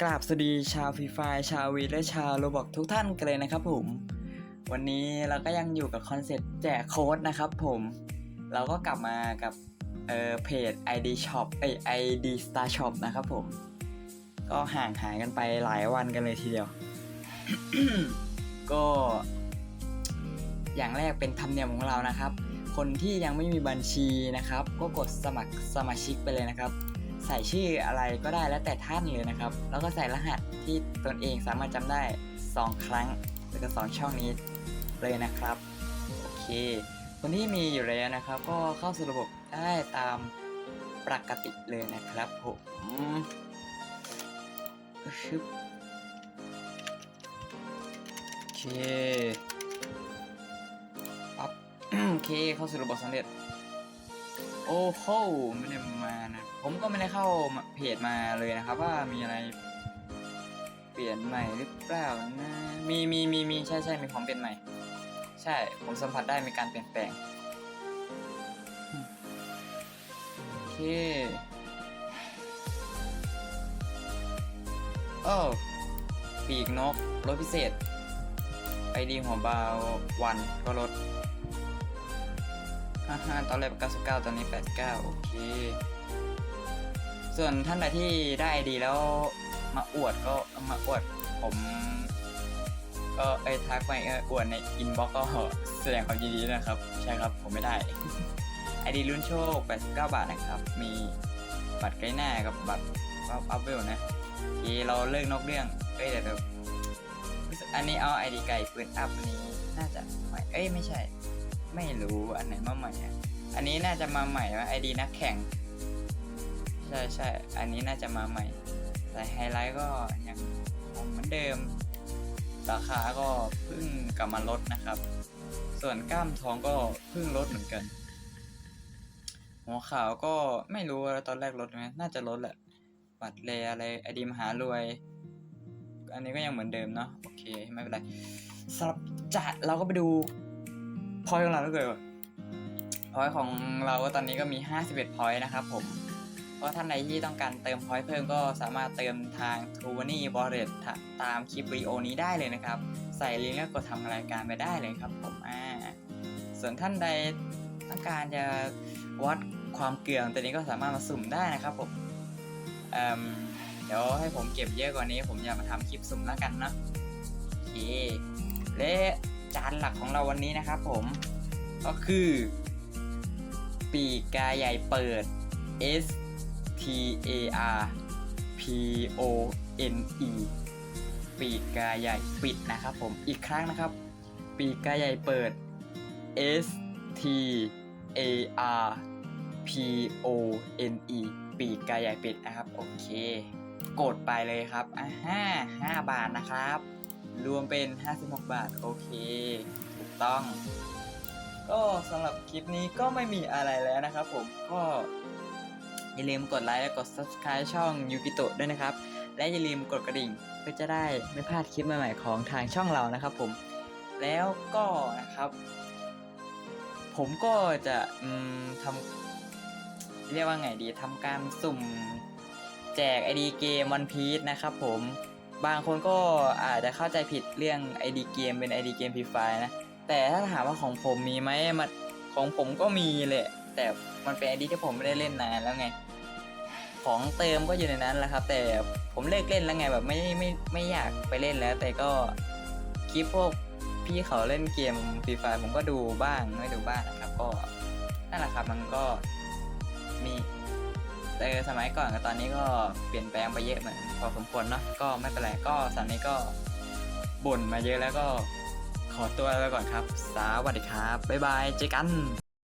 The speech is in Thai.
กราบสวัสดีชาวฟรีไฟชาววีและชาวโรบอกทุกท่านกันเลยนะครับผม วันนี้เราก็ยังอยู่กับคอนเซ็ปต์แจกโค้ดนะครับผม เราก็กลับมากับเออเพจ ID Shop เอ้ย ID Star Shop นะครับผม ก็ห่างหายกันไปหลายวันกันเลยทีเดียว ก็ อย่างแรกเป็นธรรมเนียมของเรานะครับ คนที่ยังไม่มีบัญชีนะครับ ก็กดสมัครสมาชิกไปเลยนะครับ ใส่ชื่ออะไรก็ได้แล้วแต่ท่านเลยนะครับ แล้วก็ใส่รหัสที่ตนเองสามารถจำได้ 2 ครั้งแล้วก็สองช่องนี้เลยนะครับ โอเค คนที่มีอยู่แล้วนะครับ ก็เข้าสู่ระบบได้ตามปกติเลยนะครับผมชึบโอเคปั๊บโอเคเข้าสู่ระบบสำเร็จ โอ้โหไม่ได้มานะ ผมก็ไม่ได้เข้าเพจมาเลยนะครับ ว่ามีอะไร เปลี่ยนใหม่หรือเปล่านะมีมีมีมีใช่ใช่มีของเปลี่ยนใหม่ ใช่ ผมสัมผัสได้มีการเปลี่ยนแปลงโอเคโอ้ปีกนกรถพิเศษไอดีหัวบาววันก็ลดอ่าฮะตอนแรก 99 ตอนนี้ 89 โอเค ส่วนท่านใดที่ได้ดีแล้วมาอวดก็มาอวดผมก็ไอ้ทักไปเอออวดในอินบ็อกก็แสดงความยินดีด้วยนะครับ ใช่ครับผมไม่ได้ไอดีลุ้นโชค 89 บาทนะครับ มีบัตรไกด์หน้ากับบัตรอัพเวลนะโอเราเลิกนอกเรื่องเอ้ยเดี๋ยวเดี๋ยวรู้สึกอันนี้เอาไอดีไก่ปืนอัพนี้น่าจะใหม่เอ้ยไม่ใช่ ไม่รู้อันไหนมาใหม่อันนี้น่าจะมาใหม่ว่าไอดีนักแข่ง ช่ใช่อันนี้น่าจะมาใหม่ แต่ไฮไลท์ก็ยังคงเหมือนเดิม ราคาก็เพิ่งกลับมาลดนะครับ ส่วนกล้ามท้องก็เพิ่งลดเหมือนกัน หัวขาวก็ไม่รู้ว่าตอนแรกลดไหมน่าจะลดแหละ บัตรเลอะไรไอดีมหารวย อันนี้ก็ยังเหมือนเดิมเนาะโอเคไม่เป็นไรสำหรับจัดเราก็ไปดูพอยของเราก็เกิดพอยของเราตอนนี้ก็มี 51พอยต์นะครับผม เพราะท่านใดที่ต้องการเติมพอยต์เพิ่มก็สามารถเติมทาง t r u v a n y Wallet ตามคลิปวิดีโอนี้ได้เลยนะครับ ใส่ลิงก์แล้วกดทำรายการไปได้เลยครับผมอ่าส่วนท่านใดต้องการจะวัดความเกลือของตัวนี้ก็สามารถมาสุ่มได้นะครับผมเอิ่มเดี๋ยวให้ผมเก็บเยอะกว่านี้ ผมจะมาทำคลิปสุ่มแล้วกันเนาะโอเคและจานหลักของเราวันนี้นะครับผมก็คือ ปีกกาใหญ่เปิด S T A R P O N E ปีกกาใหญ่ปิดนะครับผมอีกครั้งนะครับ ปีกกาใหญ่เปิด S T A R P O N E ปีกกาใหญ่ปิดนะครับ โอเค กดไปเลยครับอ่าห้าห้าบาทนะครับ รวมเป็น 56 บาท โอเค ถูกต้อง ก็สำหรับคลิปนี้ก็ไม่มีอะไรแล้วนะครับผมก็ อย่าลืมกดไลค์และกด subscribe ช่องยูกิโตะด้วยนะครับ และอย่าลืมกดกระดิ่งเพื่อจะได้ไม่พลาดคลิปใหม่ๆของทางช่องเรานะครับผม แล้วก็นะครับ ผมก็จะทำเรียกว่าไงดีทำการสุ่มแจกไอดีเกมวันพีชนะครับผมบางคนก็อาจจะเข้าใจผิดเรื่อง ID เกมเป็น ID เกม Free Fire นะ แต่ถ้าถามว่าของผมมีไหมมันของผมก็มีแหละ แต่มันเป็น ID ที่ผมไม่ได้เล่นนานแล้วไง ของเติมก็อยู่ในนั้นแหละครับ แต่ผมเลิกเล่นแล้วไงแบบไม่ไม่ไม่อยากไปเล่นแล้ว แต่ก็คลิปพวกพี่เขาเล่นเกม Free Fire ผมก็ดูบ้างไม่ดูบ้างนะครับ ก็นั่นแหละครับมันก็มีเออสมัยก่อนกับตอนนี้ก็เปลี่ยนแปลงไปเยอะเหมือนพอสมควรเนาะก็ไม่เป็นไรก็สำนี้ก็บ่นมาเยอะแล้วก็ขอตัวไปก่อนครับ สวัสดีครับ บ๊ายบายเจอกัน